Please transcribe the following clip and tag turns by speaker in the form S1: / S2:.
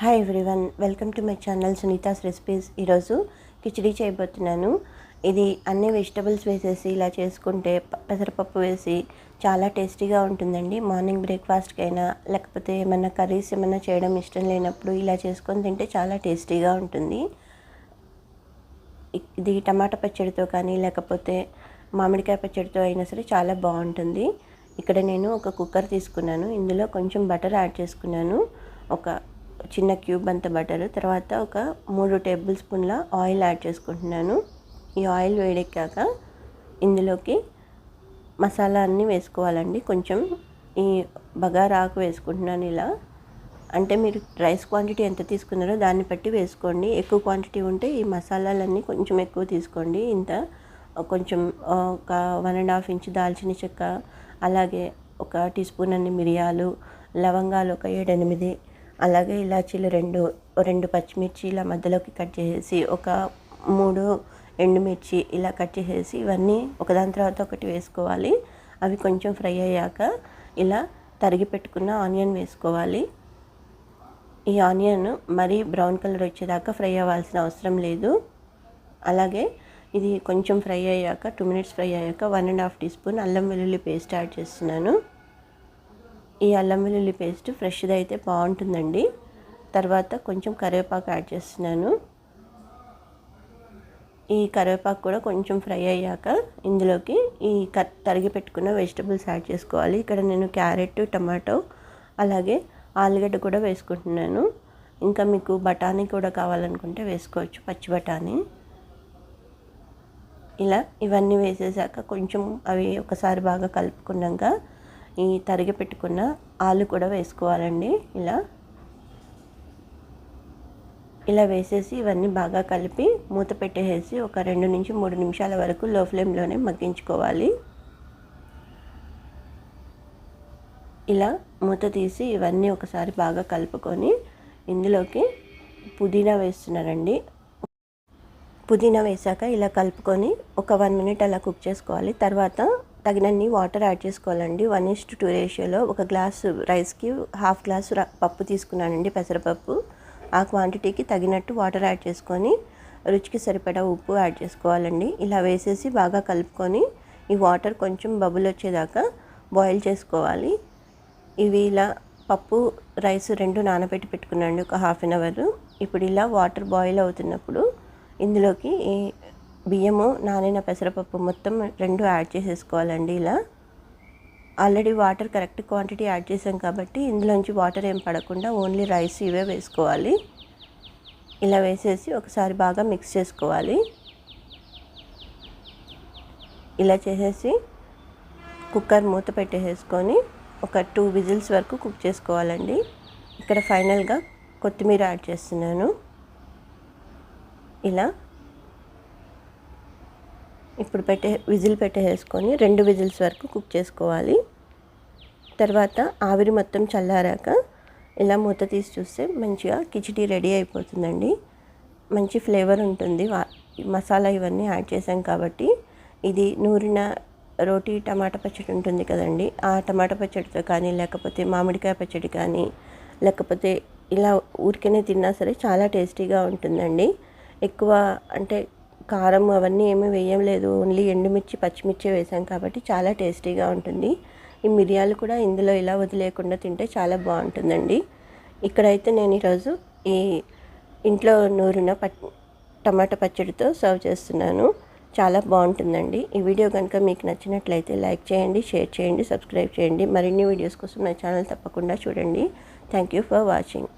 S1: Hi everyone welcome to my channel Sunitha's recipes ఈరోజు కిచిడీ చేయబోతున్నాను. ఇది అన్ని వెజిటబుల్స్ వేసేసి ఇలా చేసుకుంటే పెసరపప్పు వేసి చాలా టేస్టీగా ఉంటుందండి. మార్నింగ్ బ్రేక్ఫాస్ట్కి అయినా లేకపోతే ఏమైనా కర్రీస్ ఏమైనా చేయడం ఇష్టం లేనప్పుడు ఇలా చేసుకొని తింటే చాలా టేస్టీగా ఉంటుంది. ఇది టమాటా పచ్చడితో కానీ లేకపోతే మామిడికాయ పచ్చడితో అయినా సరే చాలా బాగుంటుంది. ఇక్కడ నేను ఒక కుక్కర్ తీసుకున్నాను. ఇందులో కొంచెం బటర్ యాడ్ చేసుకున్నాను. ఒక చిన్న క్యూబ్ అంత బటర్. తర్వాత ఒక మూడు టేబుల్ స్పూన్ల ఆయిల్ యాడ్ చేసుకుంటున్నాను. ఈ ఆయిల్ వేడెక్కాక ఇందులోకి మసాలా అన్నీ వేసుకోవాలండి. కొంచెం ఈ బగారా ఆకు వేసుకుంటున్నాను ఇలా. అంటే మీరు రైస్ క్వాంటిటీ ఎంత తీసుకున్నారో దాన్ని బట్టి వేసుకోండి. ఎక్కువ క్వాంటిటీ ఉంటే ఈ మసాలాలన్నీ కొంచెం ఎక్కువ తీసుకోండి. ఇంత కొంచెం ఒక వన్ అండ్ హాఫ్ ఇంచ్ దాల్చిన చెక్క అలాగే ఒక టీ స్పూన్ అన్ని మిరియాలు లవంగాలు ఒక ఏడెనిమిది అలాగే ఇలాచీలు రెండు రెండు పచ్చిమిర్చి ఇలా మధ్యలోకి కట్ చేసేసి ఒక మూడు ఎండుమిర్చి ఇలా కట్ చేసేసి ఇవన్నీ ఒకదాని తర్వాత ఒకటి వేసుకోవాలి. అవి కొంచెం ఫ్రై అయ్యాక ఇలా తరిగి పెట్టుకున్న ఆనియన్ వేసుకోవాలి. ఈ ఆనియన్ మరీ బ్రౌన్ కలర్ వచ్చేదాకా ఫ్రై అవ్వాల్సిన అవసరం లేదు. అలాగే ఇది కొంచెం ఫ్రై అయ్యాక టూ మినిట్స్ ఫ్రై అయ్యాక one and half teaspoon అల్లం వెల్లుల్లి పేస్ట్ యాడ్ చేస్తున్నాను. ఈ అల్లం వెల్లుల్లి పేస్ట్ ఫ్రెష్ది అయితే బాగుంటుందండి. తర్వాత కొంచెం కరివేపాకు యాడ్ చేస్తున్నాను. ఈ కరివేపాకు కూడా కొంచెం ఫ్రై అయ్యాక ఇందులోకి ఈ క తరిగి పెట్టుకున్న వెజిటబుల్స్ యాడ్ చేసుకోవాలి. ఇక్కడ నేను క్యారెట్ టమాటో అలాగే ఆలుగడ్డ కూడా వేసుకుంటున్నాను. ఇంకా మీకు బఠానీ కూడా కావాలనుకుంటే వేసుకోవచ్చు పచ్చి బఠానీ. ఇలా ఇవన్నీ వేసేసాక కొంచెం అవి ఒకసారి బాగా కలుపుకున్నాక ఈ తరిగి పెట్టుకున్న ఆలు కూడా వేసుకోవాలండి. ఇలా. ఇలా వేసేసి ఇవన్నీ బాగా కలిపి మూత పెట్టేసి ఒక రెండు నుంచి మూడు నిమిషాల వరకు లో ఫ్లేమ్లోనే మగ్గించుకోవాలి. ఇలా మూత తీసి ఇవన్నీ ఒకసారి బాగా కలుపుకొని ఇందులోకి పుదీనా వేస్తున్నానండి. పుదీనా వేసాక ఇలా కలుపుకొని ఒక వన్ మినిట్ అలా కుక్ చేసుకోవాలి. తర్వాత తగినన్ని వాటర్ యాడ్ చేసుకోవాలండి. వన్ ఇస్ టు టూ రేషియోలో ఒక గ్లాస్ రైస్కి హాఫ్ గ్లాస్ పప్పు తీసుకున్నానండి పెసరపప్పు. ఆ క్వాంటిటీకి తగినట్టు వాటర్ యాడ్ చేసుకొని రుచికి సరిపడా ఉప్పు యాడ్ చేసుకోవాలండి. ఇలా వేసేసి బాగా కలుపుకొని ఈ వాటర్ కొంచెం బబుల్ వచ్చేదాకా బాయిల్ చేసుకోవాలి. ఇవి ఇలా పప్పు రైస్ రెండు నానబెట్టి పెట్టుకున్నాండి ఒక హాఫ్ అన్ అవర్. ఇప్పుడు ఇలా వాటర్ బాయిల్ అవుతున్నప్పుడు ఇందులోకి బియ్యము నానిన పెసరపప్పు మొత్తం రెండు యాడ్ చేసేసుకోవాలండి ఇలా. Already water correct quantity add చేసాం కాబట్టి ఇందులోంచి వాటర్ ఏం పడకుండా ఓన్లీ రైస్ ఇవే వేసుకోవాలి. ఇలా వేసేసి ఒకసారి బాగా మిక్స్ చేసుకోవాలి. ఇలా చేసేసి కుక్కర్ మూత పెట్టేసుకొని ఒక టూ విజిల్స్ వరకు కుక్ చేసుకోవాలండి. ఇక్కడ ఫైనల్గా కొత్తిమీర యాడ్ చేస్తున్నాను. ఇలా ఇప్పుడు పెట్టే విజిల్ పెట్టేసుకొని రెండు విజిల్స్ వరకు కుక్ చేసుకోవాలి. తర్వాత ఆవిరి మొత్తం చల్లారాక ఇలా మూత తీసి చూస్తే మంచిగా కిచిడి రెడీ అయిపోతుందండి. మంచి ఫ్లేవర్ ఉంటుంది. మసాలా ఇవన్నీ యాడ్ చేసాం కాబట్టి ఇది నూరిన రోటీ టమాటా పచ్చడి ఉంటుంది కదండి. ఆ టమాటా పచ్చడితో కానీ లేకపోతే మామిడికాయ పచ్చడి కానీ లేకపోతే ఇలా ఊరికనే తిన్నా సరే చాలా టేస్టీగా ఉంటుందండి. ఎక్కువ అంటే కారం అవన్నీ ఏమీ వేయం లేదు ఓన్లీ ఎండుమిర్చి పచ్చిమిర్చి వేసాం కాబట్టి చాలా టేస్టీగా ఉంటుంది. ఈ మిరియాలు కూడా ఇందులో ఇలా వదిలేకుండా తింటే చాలా బాగుంటుందండి. ఇక్కడైతే నేను ఈరోజు ఈ ఇంట్లో నూరిన పట్ టమాటా పచ్చడితో సర్వ్ చేస్తున్నాను. చాలా బాగుంటుందండి. ఈ వీడియో కనుక మీకు నచ్చినట్లయితే లైక్ చేయండి షేర్ చేయండి సబ్స్క్రైబ్ చేయండి. మరిన్ని వీడియోస్ కోసం నా ఛానల్ తప్పకుండా చూడండి. Thank you for watching.